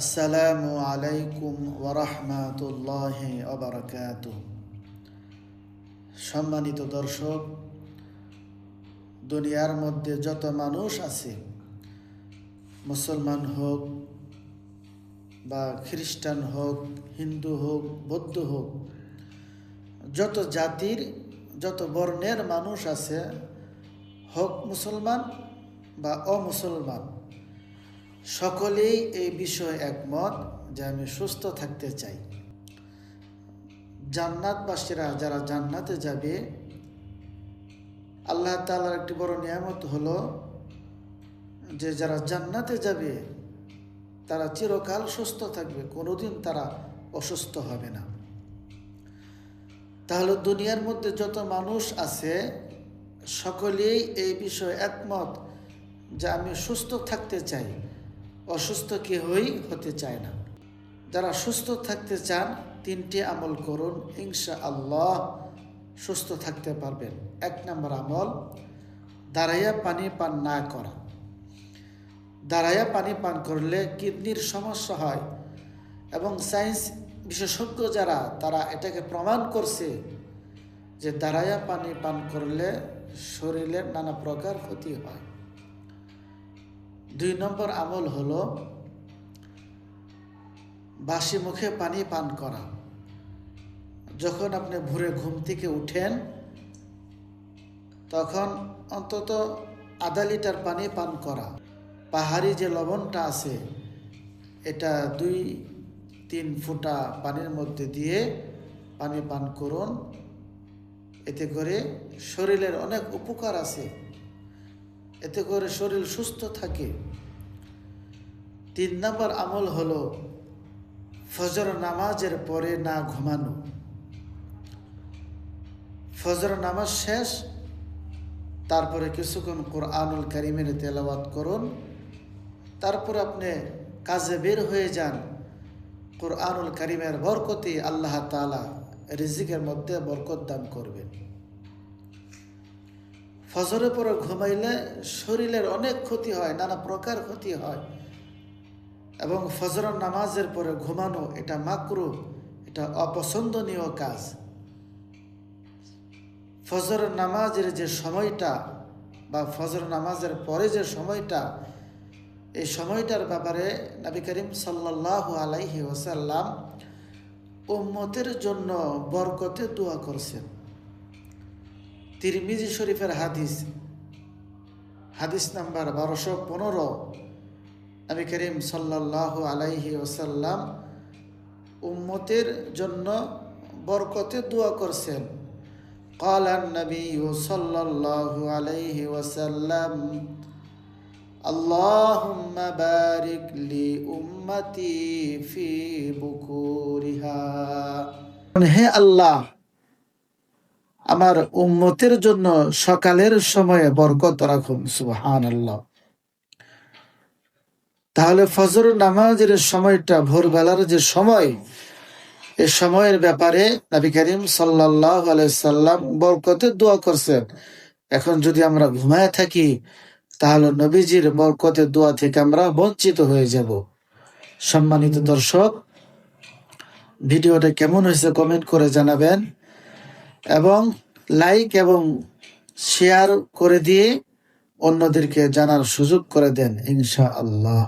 আসসালামু আলাইকুম ওরহমাতুল্লাহ অবরাকাত সম্মানিত দর্শক, দুনিয়ার মধ্যে যত মানুষ আছে, মুসলমান হোক বা খ্রিস্টান হোক, হিন্দু হোক, বৌদ্ধ হোক, যত জাতির, যত বর্ণের মানুষ আছে, হোক মুসলমান বা অমুসলমান সকলেই এই বিষয়ে একমত যে আমি সুস্থ থাকতে চাই। জান্নাতবাসীরা যারা জান্নাতে যাবে, আল্লাহ তালার একটি বড় নিয়ামত হলো যে যারা জান্নাতে যাবে, তারা চিরকাল সুস্থ থাকবে, কোনোদিন তারা অসুস্থ হবে না। তাহলে দুনিয়ার মধ্যে যত মানুষ আছে, সকলেই এই বিষয়ে একমত যে আমি সুস্থ থাকতে চাই। অসুস্থ কেহই হতে চায় না। যারা সুস্থ থাকতে চান, তিনটি আমল করুন ইনশা আল্লাহ সুস্থ থাকতে পারবেন। এক নম্বর আমল, দাঁড়াইয়া পানি পান না করা। দাঁড়াইয়া পানি পান করলে কিডনির সমস্যা হয় এবং সায়েন্স বিশেষজ্ঞ যারা, তারা এটাকে প্রমাণ করছে যে দাঁড়াইয়া পানি পান করলে শরীরের নানা প্রকার ক্ষতি হয়। দুই নম্বর আমল হলো বাসি মুখে পানি পান করা। যখন আপনি ভোরে ঘুম থেকে উঠেন, তখন অন্তত আধা লিটার পানি পান করা। পাহাড়ি যে লবণটা আছে, এটা দুই তিন ফুটা পানির মধ্যে দিয়ে পানি পান করুন। এতে করে শরীরের অনেক উপকার আছে। এতে করে শরীর সুস্থ থাকে। তিন নম্বর আমল হলো ফজর নামাজের পরে না ঘুমানো। ফজর নামাজ শেষ, তারপরে কিছুক্ষণ কোরআনুল করিমের তেলাওয়াত করুন। তারপর আপনি কাজে বের হয়ে যান। কোরআনুল করিমের বরকতি আল্লাহ তালা রিজিকের মধ্যে বরকত দান করবেন। ফজরের পরে ঘুমাইলে শরীরের অনেক ক্ষতি হয়, নানা প্রকার ক্ষতি হয়। এবং ফজর নামাজের পরে ঘুমানো এটা মাকরু, এটা অপছন্দনীয় কাজ। ফজর নামাজের যে সময়টা বা ফজর নামাজের পরে যে সময়টা, এই সময়টার ব্যাপারে নবী করিম সাল্লাহ আলাইহি ওসাল্লাম উম্মতের জন্য বরকতে দোয়া করছেন। তিরমিজি শরীফের হাদিস হাদিস নাম্বার বারোশো পনেরো নবী করিম সাল্লাহ আলাইহি ওসাল্লাম উম্মতের জন্য বরকতে দোয়া করছেন قال النبي صلى الله عليه وسلم اللهم بارك لأمتي في بكورها হে আল্লাহ আমার উম্মতের জন্য সকালের সময়ে বরকত রাখুন সুবহান আল্লাহ তাহলে ফজর নামাজের সময়টা, ভোরবেলার যে সময়, এ সময়ের ব্যাপারে নবী করিম সাল্লাম বরকতে দোয়া করছেন। এখন যদি আমরা ঘুমায় থাকি, তাহলে নবীজির বরকতের দোয়া থেকে আমরা বঞ্চিত হয়ে যাব। সম্মানিত দর্শক, ভিডিওটা কেমন হয়েছে কমেন্ট করে জানাবেন। এবং লাইক এবং শেয়ার করে দিয়ে অন্যদেরকে জানার সুযোগ করে দেন ইনশা আল্লাহ